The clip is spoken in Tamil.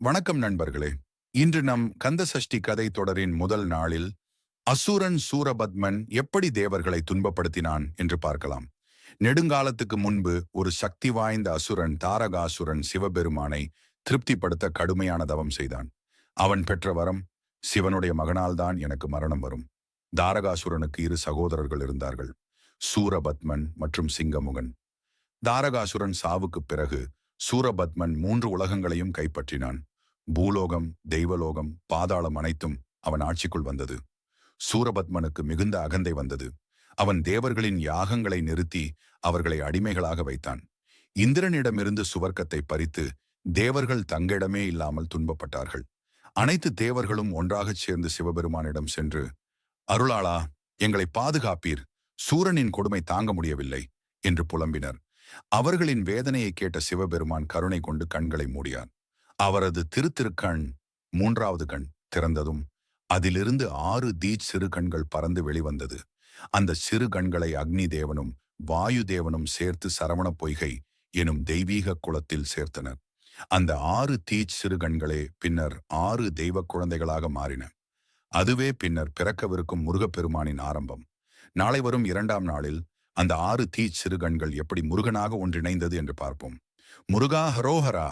வணக்கம் நண்பர்களே. இன்று நம் கந்தசஷ்டி கதை தொடரின் முதல் நாளில் அசுரன் சூரபத்மன் எப்படி தேவர்களை துன்பப்படுத்தினான் என்று பார்க்கலாம். நெடுங்காலத்துக்கு முன்பு ஒரு சக்தி வாய்ந்த அசுரன் தாரகாசுரன் சிவபெருமானை திருப்திப்படுத்த கடுமையான தவம் செய்தான். அவன் பெற்ற வரம் சிவனுடைய மகனால்தான் எனக்கு மரணம் வரும். தாரகாசுரனுக்கு இரு சகோதரர்கள் இருந்தார்கள் சூரபத்மன் மற்றும் சிங்கமுகன். தாரகாசுரன் சாவுக்குப் பிறகு சூரபத்மன் மூன்று உலகங்களையும் கைப்பற்றினான். பூலோகம் தெய்வலோகம் பாதாளம் அனைத்தும் அவன் ஆட்சிக்குள் வந்தது. சூரபத்மனுக்கு மிகுந்த அகந்தை வந்தது. அவன் தேவர்களின் யாகங்களை நிறுத்தி அவர்களை அடிமைகளாக வைத்தான். இந்திரனிடமிருந்து சுவர்க்கத்தை பறித்து தேவர்கள் தங்கிடமே இல்லாமல் துன்பப்பட்டார்கள். அனைத்து தேவர்களும் ஒன்றாகச் சேர்ந்து சிவபெருமானிடம் சென்று அருளாளா எங்களை பாதுகாப்பீர். சூரனின் கொடுமை தாங்க முடியவில்லை என்று புலம்பினர். அவர்களின் வேதனையை கேட்ட சிவபெருமான் கருணை கொண்டு கண்களை மூடியார் அவரது திருத்திருக்கண் மூன்றாவது கண் திறந்ததும் அதிலிருந்து ஆறு தீச் சிறு கண்கள் பறந்து வெளிவந்தது. அந்த சிறு கண்களை அக்னி தேவனும் வாயு தேவனும் சேர்த்து சரவண பொய்கை எனும் தெய்வீக குலத்தில் சேர்த்தனர். அந்த ஆறு தீச் சிறு கண்களே பின்னர் ஆறு தெய்வ குழந்தைகளாக மாறின. அதுவே பின்னர் பிறக்கவிருக்கும் முருகப்பெருமானின் ஆரம்பம். நாளை வரும் இரண்டாம் நாளில் அந்த ஆறு தீச் சிறுகண்கள் எப்படி முருகனாக ஒன்றிணைந்தது என்று பார்ப்போம். முருகா ஹரோஹரா.